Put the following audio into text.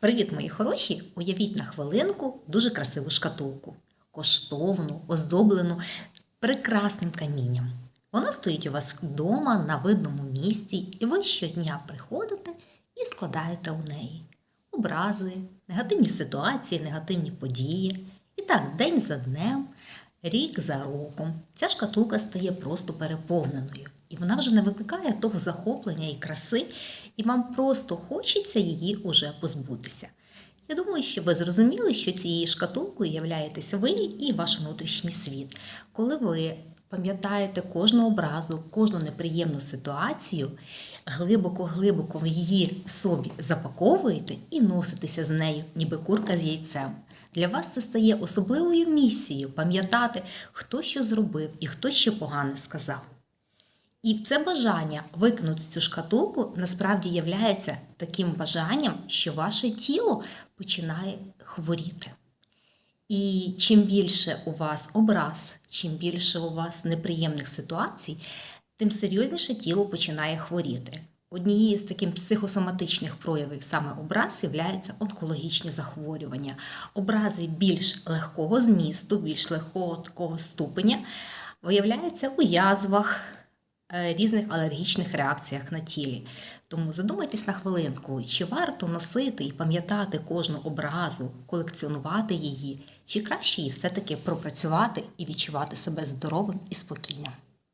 Привіт, мої хороші! Уявіть на хвилинку дуже красиву шкатулку, коштовну, оздоблену прекрасним камінням. Вона стоїть у вас вдома на видному місці, і ви щодня приходите і складаєте у неї образи, негативні ситуації, негативні події. І так, день за днем, рік за роком, ця шкатулка стає просто переповненою. І вона вже не викликає того захоплення і краси, і вам просто хочеться її уже позбутися. Я думаю, що ви зрозуміли, що цією шкатулкою являєтесь ви і ваш внутрішній світ. Коли ви пам'ятаєте кожну образу, кожну неприємну ситуацію, глибоко-глибоко в її собі запаковуєте і носитеся з нею, ніби курка з яйцем. Для вас це стає особливою місією пам'ятати, хто що зробив і хто що погане сказав. І це бажання викинути цю шкатулку насправді являється таким бажанням, що ваше тіло починає хворіти. І чим більше у вас образ, чим більше у вас неприємних ситуацій, тим серйозніше тіло починає хворіти. Однією з таких психосоматичних проявів саме образ являються онкологічні захворювання. Образи більш легкого змісту, більш легкого такого ступеня виявляються у язвах, різних алергічних реакціях на тілі. Тому задумайтесь на хвилинку, чи варто носити і пам'ятати кожну образу, колекціонувати її, чи краще її все-таки пропрацювати і відчувати себе здоровим і спокійним.